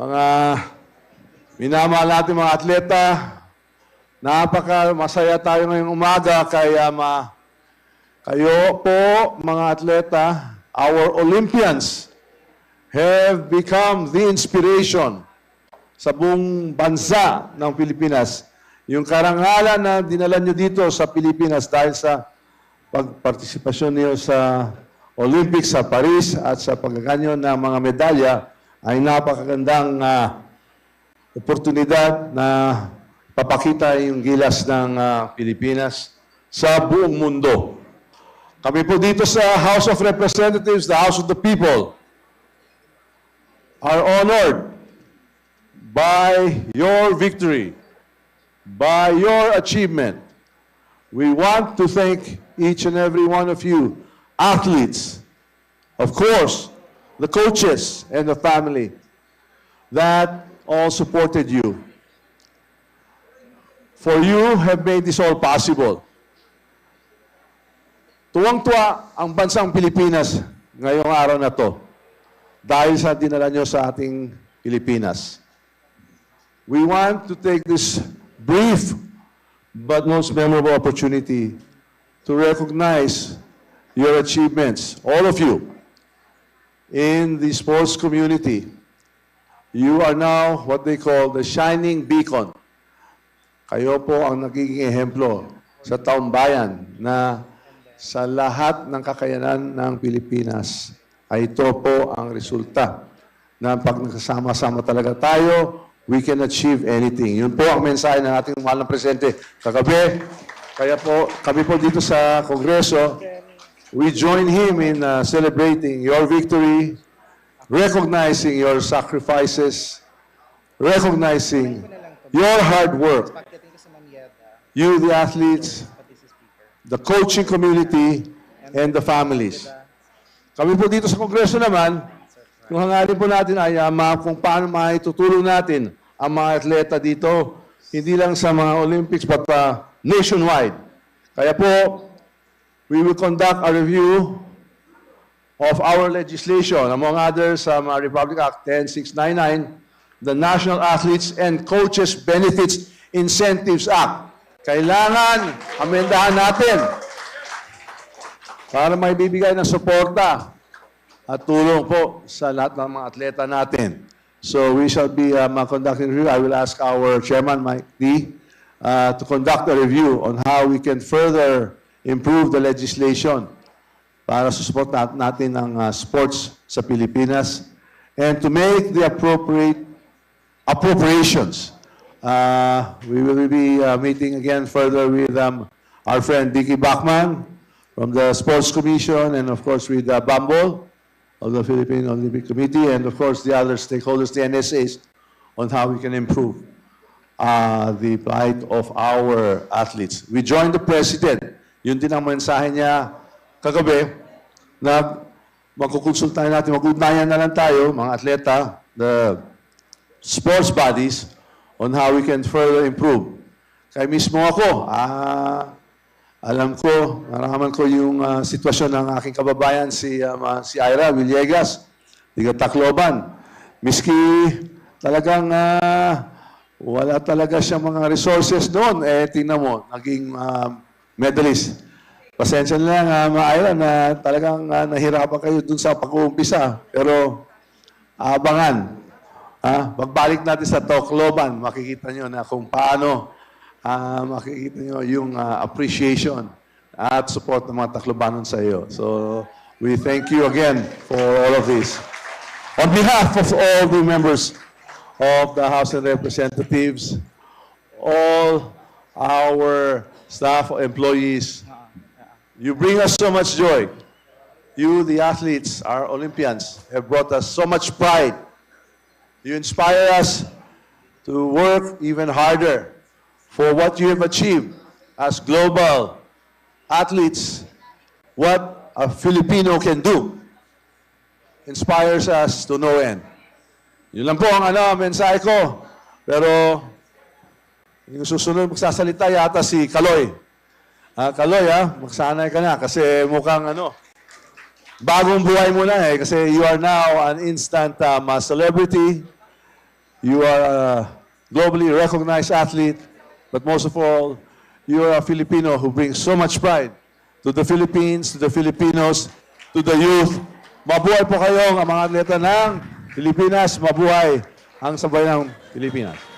mga minamahal natin mga atleta, napaka masaya tayo ngayong umaga kaya ma kayo po mga atleta, our Olympians have become the inspiration sa buong bansa ng Pilipinas. Yung karangalan na dinala nyo dito sa Pilipinas dahil sa pagpartisipasyon niyo sa Olympics sa Paris at sa pagkakanyo ng mga medalya ay napakagandang ah, oportunidad na papakita yung gilas ng ah, Pilipinas sa buong mundo. Kami po dito sa House of Representatives, the House of the People, are honored by your victory, by your achievement. We want to thank each and every one of you, athletes, of course, the coaches and the family that all supported you. For you have made this all possible. Tuwang-tuwa ang bansang Pilipinas ngayong araw na to dahil sa dinala nyo sa ating Pilipinas. We want to take this brief but most memorable opportunity to recognize your achievements, all of you, in the sports community. You are now what they call the shining beacon. Kayo po ang nagiging ehemplo sa taong bayan na sa lahat ng kakayanan ng Pilipinas ay ito po ang resulta na pag nakasama-sama talaga tayo, we can achieve anything. Yun po ang mensahe ng ating mahal na presidente kagabi. Kaya po, kami po dito sa Kongreso, we join him in uh, celebrating your victory, recognizing your sacrifices, recognizing your hard work, you the athletes, the coaching community, and the families. Kami po dito sa Kongreso naman, kung hangarin po natin ay ma- kung paano maitutulong natin ang mga atleta dito, hindi lang sa mga Olympics but ah, nationwide. Kaya po, we will conduct a review of our legislation, among others, um, Republic Act 10699, the National Athletes and Coaches Benefits Incentives Act. Kailangan amendahan natin para may bibigay ng suporta at tulong po sa lahat ng mga atleta natin. So we shall be um, uh, conducting review. I will ask our chairman, Mike D, uh, to conduct a review on how we can further improve the legislation para support nat- natin ang uh, sports sa Pilipinas and to make the appropriate appropriations. Uh, we will be uh, meeting again further with um, our friend Dicky Bachman from the Sports Commission and of course with uh, Bumble of the Philippine Olympic Committee and of course the other stakeholders, the NSAs, on how we can improve uh, the plight of our athletes. We joined the President. Yun din ang mensahe niya kagabi na magkukonsultahin natin, mag-ugnayan na lang tayo, mga atleta, the sports bodies, on how we can further improve. Kaya mismo ako, ah, alam ko, naraman ko yung ah, sitwasyon ng aking kababayan, si, um, ah, si Ira Villegas, tiga Tacloban. Miski talagang ah, wala talaga siyang mga resources doon, eh tingnan mo, naging ah, medalist. Pasensya na lang, uh, Ira, na talagang ah, nahirapan kayo dun sa pag-uumpisa. Pero abangan. Ah, pagbalik natin sa Tacloban, makikita nyo na kung paano ah, makikita nyo yung ah, appreciation at support ng mga Taclobanon sa iyo. So, we thank you again for all of this. On behalf of all the members of the House of Representatives, all our staff, or employees, you bring us so much joy. You, the athletes, our Olympians, have brought us so much pride. You inspire us to work even harder for what you have achieved as global athletes, what a Filipino can do. Inspires us to no end. Yun lang po ang ano, mensahe ko. Pero yung susunod magsasalita yata si Kaloy. Ah, Kaloy, ah, magsanay ka na kasi mukhang ano, bagong buhay mo na eh kasi you are now an instant um, celebrity You are a globally recognized athlete, but most of all, you are a Filipino who brings so much pride to the Philippines, to the Filipinos, to the youth. Mabuhay po kayong ang mga atleta ng Pilipinas, mabuhay ang sabay ng Pilipinas.